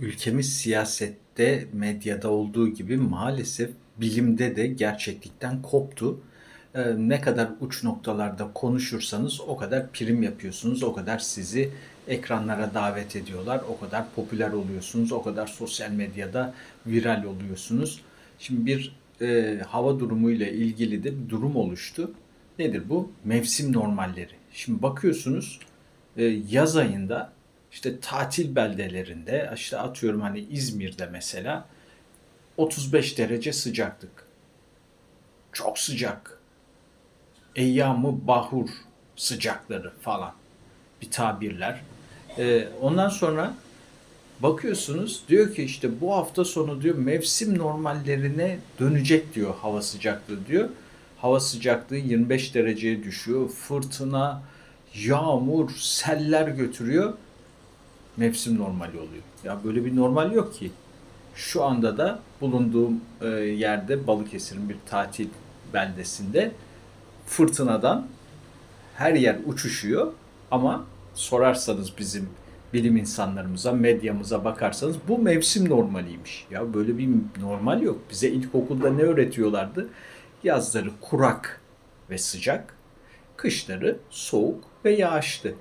Ülkemiz siyasette, medyada olduğu gibi maalesef bilimde de gerçeklikten koptu. Ee, ne kadar uç noktalarda konuşursanız o kadar prim yapıyorsunuz, o kadar sizi ekranlara davet ediyorlar, o kadar popüler oluyorsunuz, o kadar sosyal medyada viral oluyorsunuz. Şimdi bir e, hava durumuyla ilgili de bir durum oluştu. Nedir bu? Mevsim normalleri. Şimdi bakıyorsunuz e, yaz ayında işte tatil beldelerinde işte atıyorum hani İzmir'de mesela 35 derece sıcaklık. Çok sıcak. Eyyamı bahur sıcakları falan bir tabirler. E, ondan sonra bakıyorsunuz diyor ki işte bu hafta sonu diyor mevsim normallerine dönecek diyor hava sıcaklığı diyor. Hava sıcaklığı 25 dereceye düşüyor. Fırtına, yağmur, seller götürüyor. Mevsim normali oluyor. Ya böyle bir normal yok ki. Şu anda da bulunduğum e, yerde Balıkesir'in bir tatil beldesinde fırtınadan her yer uçuşuyor ama sorarsanız bizim bilim insanlarımıza, medyamıza bakarsanız bu mevsim normaliymiş. Ya böyle bir normal yok. Bize ilkokulda ne öğretiyorlardı? Yazları kurak ve sıcak, kışları soğuk ve yağışlı.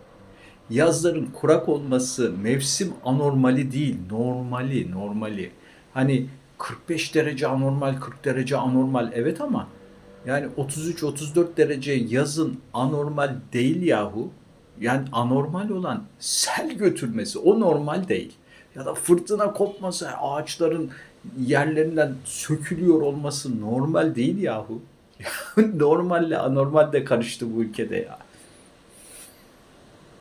Yazların kurak olması mevsim anormali değil, normali, normali. Hani 45 derece anormal, 40 derece anormal evet ama yani 33-34 derece yazın anormal değil yahu. Yani anormal olan sel götürmesi o normal değil. Ya da fırtına kopması, ağaçların yerlerinden sökülüyor olması normal değil yahu. Normalle anormal de karıştı bu ülkede ya.